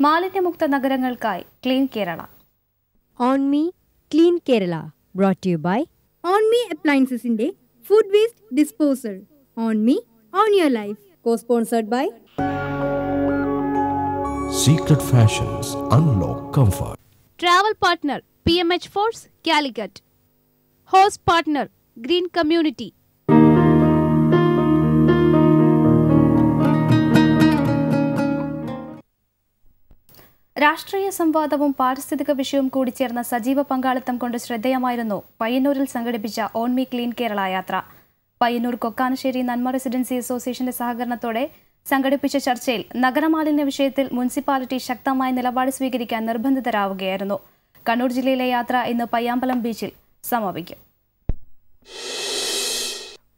മാലിന്യമുക്ത നഗരങ്ങൾക്കായി clean Kerala. On me clean Kerala brought you by on me അപ്ലയൻസസിന്റെ food waste disposal on me on your life co sponsored by Secret Fashions Unlock Comfort. Travel partner P M H force Calicut host partner green community രാഷ്ട്രീയ സംവാദവും പാരിസ്ഥിതിക വിഷയവും കൂടി ചേർന്ന സജീവ പങ്കാളിത്തം കൊണ്ട് ശ്രദ്ധേയമായിരുന്നു പയ്യന്നൂരിൽ സംഘടിപ്പിച്ച ഓൺ മീ ക്ലീൻ കേരള യാത്ര. പയ്യന്നൂർ കൊക്കാനശ്ശേരി നന്മ റെസിഡൻസി അസോസിയേഷന്റെ സഹകരണത്തോടെ സംഘടിപ്പിച്ച ചർച്ചയിൽ നഗരമാലിന്യ വിഷയത്തിൽ മുനിസിപ്പാലിറ്റി ശക്തമായ നിലപാട് സ്വീകരിക്കാൻ നിർബന്ധിതരാവുകയായിരുന്നു. കണ്ണൂർ ജില്ലയിലെ യാത്ര ഇന്ന് പയ്യാമ്പലം ബീച്ചിൽ സമാപിക്കും.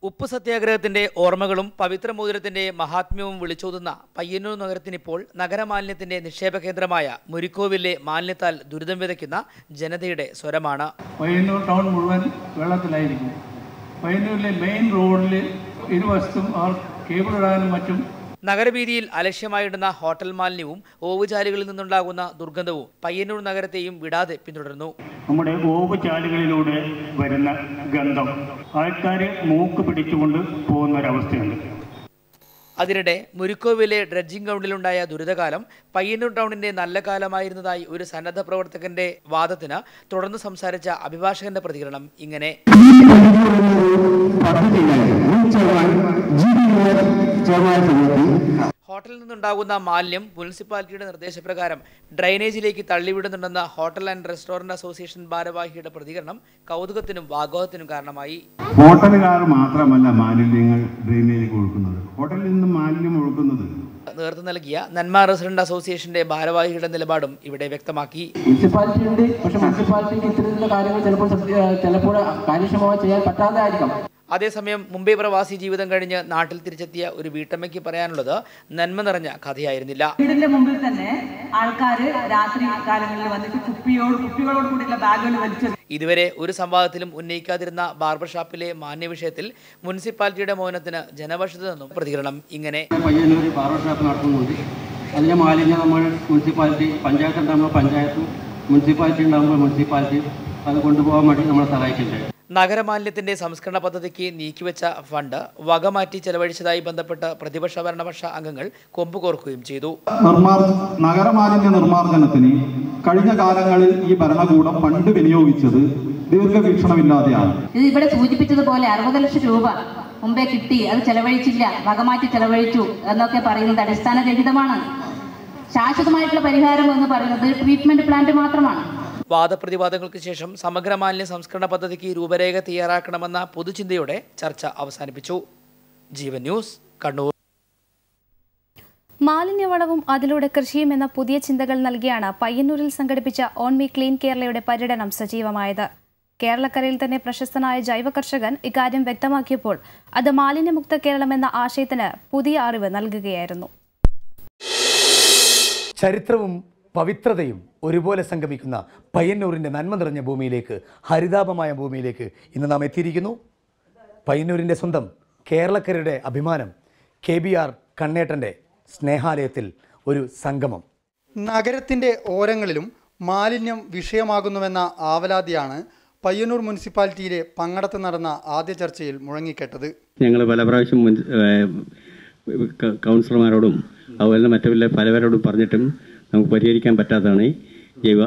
ഉപ്പ് സത്യാഗ്രഹത്തിന്റെ ഓർമ്മകളും പവിത്രമോതിരത്തിന്റെ മഹാത്മ്യവും വിളിച്ചോതുന്ന പയ്യന്നൂർ നഗരത്തിനിപ്പോൾ നഗരമാലിന്യത്തിന്റെ നിക്ഷേപ കേന്ദ്രമായ മുരിക്കോവിലെ മാലിന്യത്താൽ ദുരിതം വിതയ്ക്കുന്ന ജനതയുടെ സ്വരമാണ്. പയ്യന്നൂർ ടൗൺ മുഴുവൻ വെള്ളത്തിലായിരിക്കും. പയ്യന്നൂരിലെ മെയിൻ റോഡിൽ ഇരുവശത്തും അവർ കേബിൾ ഇടാനും മറ്റും നഗരവീതിയിൽ അലക്ഷ്യമായിടുന്ന ഹോട്ടൽ മാലിന്യവും ഓവുചാലുകളിൽ നിന്നുണ്ടാകുന്ന ദുർഗന്ധവും പയ്യന്നൂർ നഗരത്തെയും വിടാതെ പിന്തുടരുന്നു നമ്മുടെ ഓവുചാലുകളിലൂടെ വരുന്ന ഗന്ധം ആൾക്കാർ മൂക്ക് പിടിച്ചുകൊണ്ട് പോകുന്ന ഒരവസ്ഥയുണ്ട് അതിനിടെ മുരിക്കോവിലെ ഡ്രഡ്ജിംഗ് ഗ്രൗണ്ടിലുണ്ടായ ദുരിതകാലം പയ്യന്നൂർ ടൗണിന്റെ നല്ല കാലമായിരുന്നതായി ഒരു സന്നദ്ധ പ്രവർത്തകന്റെ വാദത്തിന് തുടർന്ന് സംസാരിച്ച അഭിഭാഷകന്റെ പ്രതികരണം ഇങ്ങനെ. ഹോട്ടലിൽ നിന്നുണ്ടാകുന്ന മാലിന്യം മുനിസിപ്പാലിറ്റിയുടെ നിർദ്ദേശപ്രകാരം ഡ്രൈനേജിലേക്ക് തള്ളിവിടുന്നുണ്ടെന്ന ഹോട്ടൽ ആൻഡ് റെസ്റ്റോറന്റ് അസോസിയേഷൻ ഭാരവാഹിയുടെ പ്രതികരണം കൗതുകത്തിനും വാഗോഹത്തിനും കാരണമായി. ഹോട്ടലുകാർ മാത്രമല്ല മാലിന്യങ്ങൾ ഡ്രെയിനേജിലേക്ക് ഒഴുക്കുന്നത്. ഹോട്ടലിൽ നിന്ന് മാലിന്യം ഒഴുക്കുന്നത്. നേതൃത്വം നൽകിയ നന്മ റെസിഡന്റ് അസോസിയേഷന്റെ ഭാരവാഹിയുടെ നിലപാടും ഇവിടെ വ്യക്തമാക്കി. മുനിസിപ്പാലിറ്റി ഉണ്ട് പക്ഷെ മുനിസിപ്പാലിറ്റിക്ക് ഇത്തരത്തിലുള്ള കാര്യങ്ങൾ ചിലപ്പോൾ ചിലപ്പോൾ കാര്യക്ഷമമായി ചെയ്യാൻ പറ്റാതെ ആയിരിക്കാം അതേസമയം മുംബൈ പ്രവാസി ജീവിതം കഴിഞ്ഞ് നാട്ടിൽ തിരിച്ചെത്തിയ ഒരു വീട്ടമ്മയ്ക്ക് പറയാനുള്ളത് നന്മ നിറഞ്ഞ കഥയായിരുന്നില്ല. വീടിന്റെ മുമ്പിൽ തന്നെ ആൾക്കാർ രാത്രി കാലങ്ങളിൽ വന്നിട്ട് കുപ്പിയോട് കുപ്പികളോട് കൂടിയുള്ള ബാഗുകൾ വലിച്ചു ഇതുവരെ ഒരു സംവാദത്തിലും ഉന്നയിക്കാതിരുന്ന ബാർബർ ഷാപ്പിലെ മാന്യ വിഷയത്തിൽ മുനിസിപ്പാലിറ്റിയുടെ മൗനത്തിന് ജനപക്ഷത്തു നിന്നും പ്രതികരണം ഇങ്ങനെ. പയ്യന്നൂർ ബാർബർ ഷാപ്പ് നടത്തുന്നുണ്ട്. അതിന്റെ മാലിന്യം നമ്മൾ മുനിസിപ്പാലിറ്റി പഞ്ചായത്ത് ഉണ്ടാകുമ്പോൾ പഞ്ചായത്തും മുനിസിപ്പാലിറ്റി ഉണ്ടാകുമ്പോൾ മുനിസിപ്പാലിറ്റി അത് കൊണ്ടുപോകാൻ വേണ്ടി നമ്മളെ സഹായിക്കുന്നുണ്ട് നഗരമാലിന്യത്തിന്റെ സംസ്കരണ പദ്ധതിക്ക് നീക്കിവെച്ച ഫണ്ട് വകമാറ്റി ചെലവഴിച്ചതായി ബന്ധപ്പെട്ട് പ്രതിപക്ഷ ഭരണപക്ഷ അംഗങ്ങൾ കൊമ്പുകോർക്കുകയും ചെയ്തു. നഗരമാലിന്യ നിർമ്മാർജനത്തിന് കഴിഞ്ഞ കാലങ്ങളിൽ ഈ ഭരണകൂടം ഫണ്ട് വിനിയോഗിച്ചത് ദീർഘവീക്ഷണമില്ലാതെയാണ്. ഇത് ഇവിടെ സൂചിപ്പിച്ചതുപോലെ അറുപത് ലക്ഷം രൂപ മുമ്പേ കിട്ടി അത് ചെലവഴിച്ചില്ല വകമാറ്റി ചെലവഴിച്ചു എന്നൊക്കെ പറയുന്നത് അടിസ്ഥാനരഹിതമാണ്. ശാശ്വതമായിട്ടുള്ള പരിഹാരം എന്ന് പറയുന്നത് ട്രീറ്റ്മെന്റ് പ്ലാന്റ് മാത്രമാണ്. വാദപ്രതിവാദങ്ങൾക്ക് ശേഷം സമഗ്ര മാലിന്യ സംസ്കരണ പദ്ധതിക്ക് രൂപരേഖ തയ്യാറാക്കണമെന്ന പൊതുചിന്തയോടെ ചർച്ച അവസാനിപ്പിച്ചു. ജീവൻ ന്യൂസ് കണ്ണൂർ. മാലിന്യവളവും അതിലൂടെ കൃഷിയും എന്ന പുതിയ ചിന്തകൾ നൽകിയാണ് പയ്യന്നൂരിൽ സംഘടിപ്പിച്ച ഓൺ മി ക്ലീൻ കേരളയുടെ പര്യടനം സജീവമായത്. കേരളക്കരയിൽ തന്നെ പ്രശസ്തനായ ജൈവ കർഷകൻ ഇക്കാര്യം വ്യക്തമാക്കിയപ്പോൾ അത് മാലിന്യമുക്ത കേരളം എന്ന ആശയത്തിന് പുതിയ അറിവ് നൽകുകയായിരുന്നു. ചരിത്രവും പവിത്രതയും ഒരുപോലെ സംഗമിക്കുന്ന പയ്യന്നൂരിന്റെ നന്മ നിറഞ്ഞ ഭൂമിയിലേക്ക് ഹരിതാപമായ ഭൂമിയിലേക്ക് ഇന്ന് നാം എത്തിയിരിക്കുന്നു. പയ്യന്നൂരിന്റെ സ്വന്തം കേരളക്കരയുടെ അഭിമാനം കെ ബി ആർ കണ്ണേട്ടന്റെ സ്നേഹാലയത്തിൽ ഒരു സംഗമം. നഗരത്തിന്റെ ഓരങ്ങളിലും മാലിന്യം വിഷയമാകുന്നുവെന്ന ആവലാതിയാണ് പയ്യന്നൂർ മുനിസിപ്പാലിറ്റിയിലെ പങ്കടത്ത് നടന്ന ആദ്യ ചർച്ചയിൽ മുഴങ്ങിക്കേട്ടത്. ഞങ്ങൾ പല പ്രാവശ്യം കൗൺസിലർമാരോടും അതുപോലെ മറ്റു പല പലവരോടും പറഞ്ഞിട്ടും നമുക്ക് പരിഹരിക്കാൻ പറ്റാത്തതാണ് ജൈവ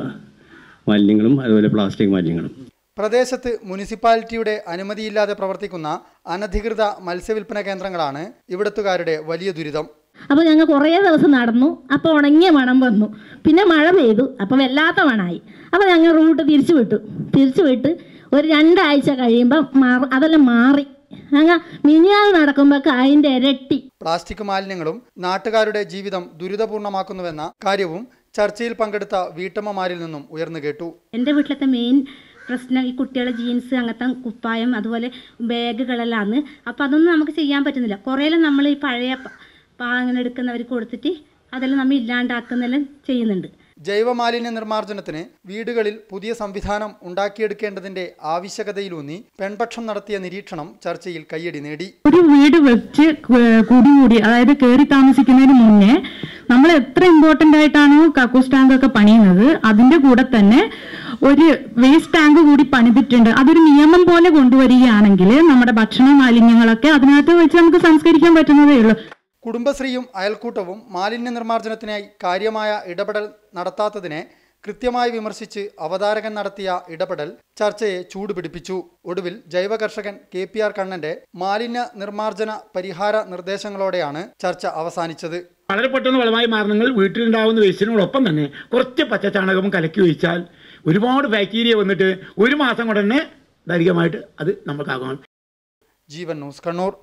മാലിന്യങ്ങളും അതുപോലെ പ്ലാസ്റ്റിക് മാലിന്യങ്ങളും. പ്രദേശത്ത് മുനിസിപ്പാലിറ്റിയുടെ അനുമതിയില്ലാതെ പ്രവർത്തിക്കുന്ന അനധികൃത മത്സ്യവില്പന കേന്ദ്രങ്ങളാണ് ഇവിടത്തുകാരുടെ വലിയ ദുരിതം. അപ്പോൾ ഞങ്ങൾ കുറേ ദിവസം നടന്നു അപ്പോൾ ഉണങ്ങിയ മണം വന്നു. പിന്നെ മഴ പെയ്തു അപ്പോൾ വല്ലാത്ത മണമായി അപ്പോൾ ഞങ്ങൾ റൂട്ട് തിരിച്ചു വിട്ടു. തിരിച്ചു വിട്ട് ഒരു രണ്ടാഴ്ച കഴിയുമ്പോൾ മാറി അതെല്ലാം മാറി. ഞങ്ങൾ മിനിയാൽ നടക്കുമ്പോൾ അതിന്റെ ഇരട്ടി പ്ലാസ്റ്റിക് മാലിന്യങ്ങളും നാട്ടുകാരുടെ ജീവിതം ദുരിതപൂർണമാക്കുന്നുവെന്ന കാര്യവും ചർച്ചയിൽ പങ്കെടുത്ത വീട്ടമ്മമാരിൽ നിന്നും ഉയർന്നു കേട്ടു. എന്റെ വീട്ടിലത്തെ മെയിൻ പ്രശ്നം ഈ കുട്ടികളുടെ ജീൻസ് അങ്ങനത്തെ കുപ്പായം അതുപോലെ ബാഗുകളെല്ലാം അപ്പോൾ അതൊന്നും നമുക്ക് ചെയ്യാൻ പറ്റുന്നില്ല. കുറേയെല്ലാം നമ്മൾ ഈ പഴയ പ- പാ അങ്ങനെ എടുക്കുന്നവർക്ക് കൊടുത്തിട്ട് അതെല്ലാം നമ്മൾ ഇല്ലാണ്ടാക്കുന്നെല്ലാം ചെയ്യുന്നുണ്ട്. ജൈവമാലിന്യ നിർമ്മാർജനത്തിന് വീടുകളിൽ പുതിയ സംവിധാനം ഉണ്ടാക്കിയെടുക്കേണ്ടതിന്റെ ആവശ്യകതയിലൂന്നി പെൺപക്ഷം നടത്തിയ നിരീക്ഷണം ചർച്ചയിൽ കയ്യടി നേടി. ഒരു വീട് വെച്ച് കു- കുടികൂടി അതായത് കയറി താമസിക്കുന്നതിന് മുന്നേ നമ്മൾ എത്ര ഇമ്പോർട്ടന്റ് ആയിട്ടാണോ കക്കൂസ് ടാങ്ക് ഒക്കെ പണിയുന്നത്? അതിന്റെ കൂടെ തന്നെ ഒരു വേസ്റ്റ് ടാങ്ക് കൂടി പണിതിട്ടുണ്ട്. അതൊരു നിയമം പോലെ കൊണ്ടുവരികയാണെങ്കിൽ നമ്മുടെ ഭക്ഷണ മാലിന്യങ്ങളൊക്കെ അതിനകത്ത് വെച്ച് നമുക്ക് സംസ്കരിക്കാൻ പറ്റുന്നതേ ഉള്ളൂ. കുടുംബശ്രീയും അയൽക്കൂട്ടവും മാലിന്യ നിർമ്മാർജനത്തിനായി കാര്യമായ ഇടപെടൽ നടത്താത്തതിനെ കൃത്യമായി വിമർശിച്ച് അവതാരകൻ നടത്തിയ ഇടപെടൽ ചർച്ചയെ ചൂടുപിടിപ്പിച്ചു. ഒടുവിൽ ജൈവ കർഷകൻ കെ പി ആർ കണ്ണന്റെ മാലിന്യ നിർമ്മാർജന പരിഹാര നിർദ്ദേശങ്ങളോടെയാണ് ചർച്ച അവസാനിച്ചത്. വളരെ പെട്ടെന്ന് വളമായി മാറണമെങ്കിൽ വീട്ടിലുണ്ടാവുന്ന വേസ്റ്റിനോടൊപ്പം തന്നെ കുറച്ച് പച്ചച്ചാണകവും കലക്കി ഒഴിച്ചാൽ ഒരുപാട് ബാക്ടീരിയ വന്നിട്ട് ഒരു മാസം കൊണ്ട് തന്നെ ധൈര്യമായിട്ട് അത് നമുക്കാകാം ജീവൻ ന്യൂസ് കണ്ണൂർ.